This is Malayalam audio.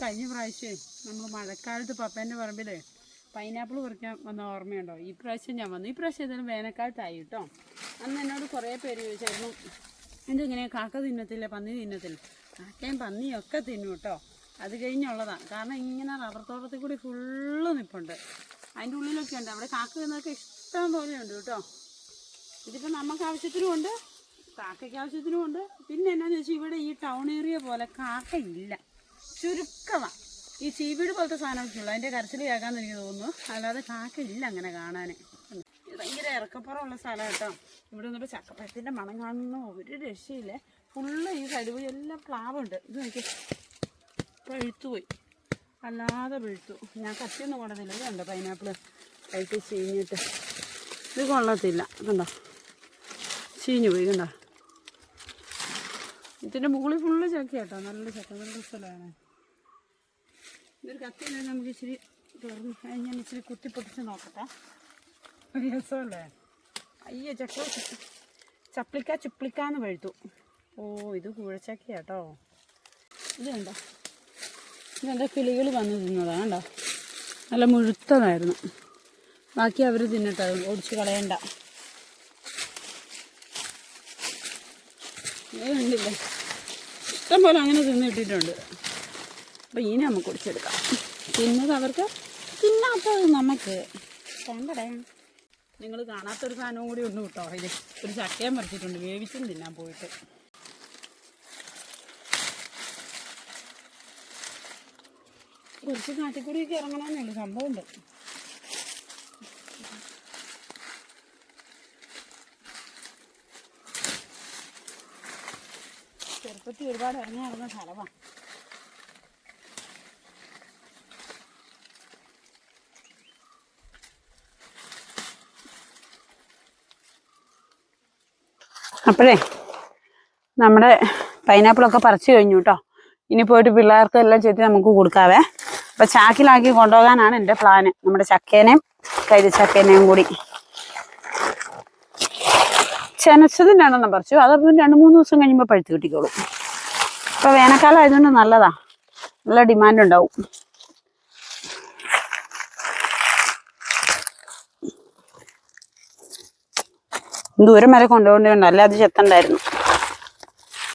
കഴിഞ്ഞ പ്രാവശ്യം നമ്മൾ മഴക്കാലത്ത് പപ്പേന്റെ പറമ്പിൽ പൈനാപ്പിൾ പറിക്കാൻ വന്ന ഓർമ്മയുണ്ടോ? ഈ പ്രാവശ്യം ഞാൻ വന്നു. ഈ പ്രാവശ്യം ഏതായാലും വേനൽക്കാലത്തായി കേട്ടോ അന്ന് എന്നോട് കുറേ പേര് ചോദിച്ചായിരുന്നു എന്തിങ്ങനെ കാക്ക തിന്നത്തില്ല പന്നി തിന്നത്തില്ല? കാക്കയും പന്നിയും ഒക്കെ തിന്നു കേട്ടോ അത് കഴിഞ്ഞുള്ളതാണ് കാരണം ഇങ്ങനെ റബ്ബർ തോട്ടത്തിൽ കൂടി ഫുള്ള് നിൽപ്പുണ്ട് അതിന്റെ ഉള്ളിലൊക്കെ ഉണ്ട്. അവിടെ കാക്ക തിന്നൊക്കെ ഇഷ്ടം പോലെ ഉണ്ട് കേട്ടോ ഇതിപ്പോൾ നമുക്ക് ആവശ്യത്തിനും ഉണ്ട് കാക്കയ്ക്ക് ആവശ്യത്തിനും ഉണ്ട്. പിന്നെ എന്നാന്ന് വെച്ചാൽ ഇവിടെ ഈ ടൗൺ ഏരിയ പോലെ കാക്കയില്ല ചുരുക്കമാണ് ഈ ചീവീട് പോലത്തെ സാധനമൊക്കെ ഉള്ളു അതിന്റെ കരച്ചിൽ കേൾക്കാമെന്ന് എനിക്ക് തോന്നുന്നു. അല്ലാതെ കാക്കയില്ല അങ്ങനെ കാണാൻ ഭയങ്കര ഇറക്കപ്പുറമുള്ള സ്ഥലം കേട്ടോ. ഇവിടെ നിന്നിട്ട് ചക്കപ്പഴത്തിന്റെ മണം കാണുന്ന. ഒരു രക്ഷയില്ല. ഫുള്ള് ഈ വഴി എല്ലാം പ്ലാവുണ്ട്. ഇത് നോക്കി പഴുത്തുപോയി അല്ലാതെ പഴുത്തു. ഞാൻ കത്തിയൊന്നും കൊണ്ടതില്ല ഇതുണ്ട് പൈനാപ്പിൾ കഴിച്ച് ചീഞ്ഞിട്ട്. ഇത് കൊള്ളത്തില്ല. ഇതുണ്ടോ ചീഞ്ഞു പോയി. ഇതുണ്ടോ ഇതിന്റെ മുകളിൽ ഫുള്ള് ചക്ക കേട്ടോ നല്ല ചക്ക. നല്ല സ്ഥലമാണ്. ഇതൊരു കത്തിയില്ല നമുക്ക് ഇച്ചിരി തുറന്ന് ഞാൻ ഇച്ചിരി കുത്തി പൊട്ടിച്ച് നോക്കട്ടെ രസമല്ലേ? അയ്യോ ചക്ക ചപ്ലിക്ക ചുപ്ലിക്കാന്ന് പഴുത്തു. ഓ ഇത് കുഴച്ചക്ക കേട്ടോ ഇത് കണ്ടോ? ഇതെന്താ കിളികൾ വന്ന് തിന്നതാണ് കണ്ടോ? നല്ല മുഴുത്തതായിരുന്നു. ബാക്കി അവർ തിന്നിട്ട് ഓടിച്ച് കളയണ്ട. ഇത് കണ്ടില്ലേ? ഇഷ്ടം പോലെ അങ്ങനെ തിന്ന് കിട്ടിയിട്ടുണ്ട് അപ്പോൾ ഇനി നമുക്ക് കുടിച്ചെടുക്കാം. തിന്നത് അവർക്ക് തിന്നാത്തത് നമുക്ക് കണ്ടടേ. നിങ്ങൾ കാണാത്തൊരു സാധനവും കൂടി ഉണ്ട് കേട്ടോ. ഇത് ഒരു ചക്കയും പറിച്ചിട്ടുണ്ട്. വേവിച്ചും തിന്നാൻ പോയിട്ട്. കുറച്ച് കാട്ടിക്കൂടിയൊക്കെ ഇറങ്ങണമെന്നേ ഉള്ളൂ. സംഭവമുണ്ട്. ചെറുപ്പത്തിൽ ഒരുപാട് ഇറങ്ങി നടന്ന സ്ഥലമാണ് അപ്പോഴേ നമ്മുടെ പൈനാപ്പിളൊക്കെ പറിച്ചു കഴിഞ്ഞു കേട്ടോ ഇനി പോയിട്ട് പിള്ളേർക്ക് എല്ലാം ചെത്തി നമുക്ക് കൊടുക്കാവേ. അപ്പം ചാക്കിലാക്കി കൊണ്ടുപോകാനാണ് എന്റെ പ്ലാന് നമ്മുടെ ചക്കേനേയും കരിച്ചക്കേനേയും കൂടി. ചെനച്ചതിന്റെ എണ്ണം പറിച്ചു. അതപ്പം രണ്ട് മൂന്ന് ദിവസം കഴിയുമ്പോൾ പഴുത്ത് കിട്ടിക്കോളും. ഇപ്പോൾ വേനൽക്കാലം ആയതുകൊണ്ട് നല്ലതാ. നല്ല ഡിമാൻഡ് ഉണ്ടാവും. ദൂരം വരെ കൊണ്ടുപോകേണ്ടതുണ്ട് അല്ലെ അത് ചെത്തണ്ടായിരുന്നു.